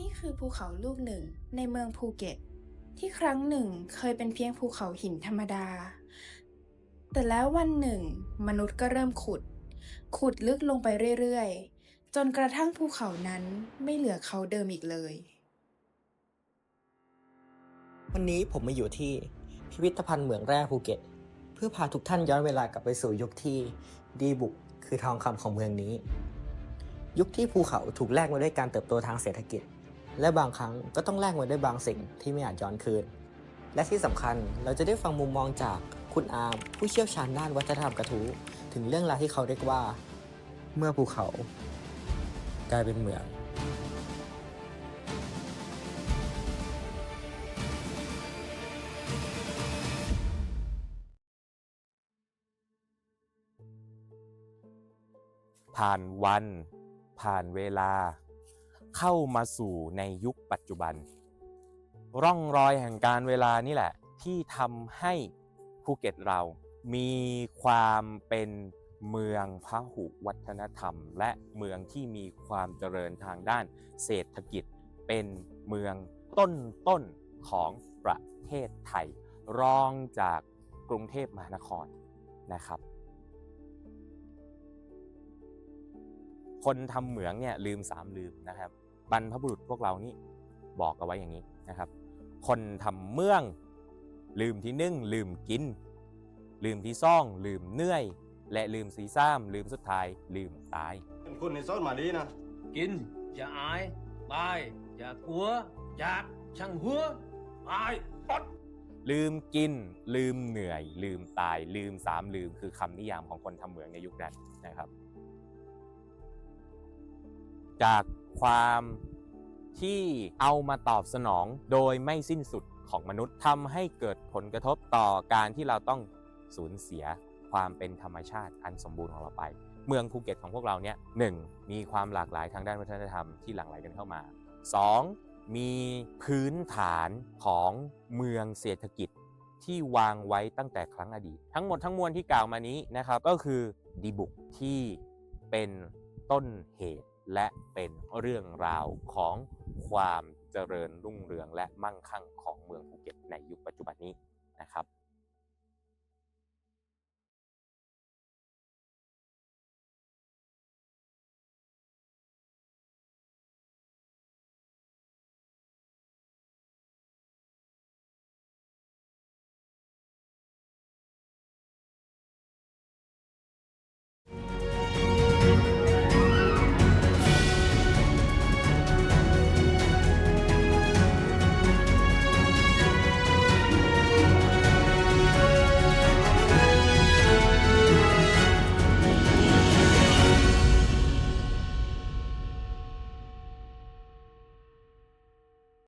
นี่คือภูเขาลูกหนึ่งในเมืองภูเก็ต ที่ครั้งหนึ่งเคยเป็นเพียงภูเขาหินธรรมดา แต่แล้ววันหนึ่ง มนุษย์ก็เริ่มขุด ขุดลึกลงไปเรื่อยๆ จนกระทั่งภูเขานั้นไม่เหลือเขาเดิมอีกเลย วันนี้ผมมาอยู่ที่พิพิธภัณฑ์เหมืองแร่ภูเก็ต เพื่อพาทุกท่านย้อนเวลากลับไปสู่ยุคที่ดีบุกคือทองคำของเมืองนี้ ยุคที่ภูเขาถูกแลกมาด้วยการเติบโตทางเศรษฐกิจ และบางครั้งก็ต้องแลกมาด้วยบางสิ่งที่ไม่อาจย้อนคืน และที่สำคัญเราจะได้ฟังมุมมองจากคุณอาร์มผู้เชี่ยวชาญด้านวัฒนธรรมกระทู้ถึงเรื่องราวที่เขาเรียกว่า เมื่อภูเขา กลายเป็นเหมืองผ่านวัน ผ่านเวลา เข้ามาสู่ในยุคปัจจุบัน ร่องรอยแห่งการเวลานี่แหละ ที่ทำให้ภูเก็ตเรามีความเป็นเมืองพหุวัฒนธรรม และเมืองที่มีความเจริญทางด้านเศรษฐกิจ เป็นเมืองต้นๆของประเทศไทย รองจากกรุงเทพมหานครนะครับ คนทำเหมืองเนี่ยลืมสามลืมนะครับ บรรพบุรุษพวกเรานี่บอกเอาไว้อย่างนี้นะครับ คนทำเมือง ลืมที่นึ่ง ลืมกิน ลืมที่ซ่อง ลืมเหนื่อย และลืมสีซ้ำลืมสุดท้าย ลืมตายคุณในซอนมาดีนะ กิน อย่าอายตายอย่ากลัวอยากช่างหัวอายปดลืมกิน ลืมเหนื่อย ลืมตาย ลืมสามลืม คือคำนิยามของคนทำเหมืองในยุคนั้นนะครับ จากความที่เอามาตอบสนองโดยไม่สิ้นสุดของมนุษย์ทำให้เกิดผลกระทบต่อการที่เราต้องสูญเสียความเป็นธรรมชาติอันสมบูรณ์ของเราไป เมืองภูเก็ตของพวกเราเนี่ยหนึ่งมีความหลากหลายทางด้านวัฒนธรรมที่หลั่งไหลกันเข้ามา 2. มีพื้นฐานของเมืองเศรษฐกิจที่วางไว้ตั้งแต่ครั้งอดีต ทั้งหมดทั้งมวลที่กล่าวมานี้นะครับก็คือดีบุกที่เป็นต้นเหตุ และเป็นเรื่องราวของความเจริญรุ่งเรืองและมั่งคั่งของเมืองภูเก็ตในยุคปัจจุบันนี้นะครับ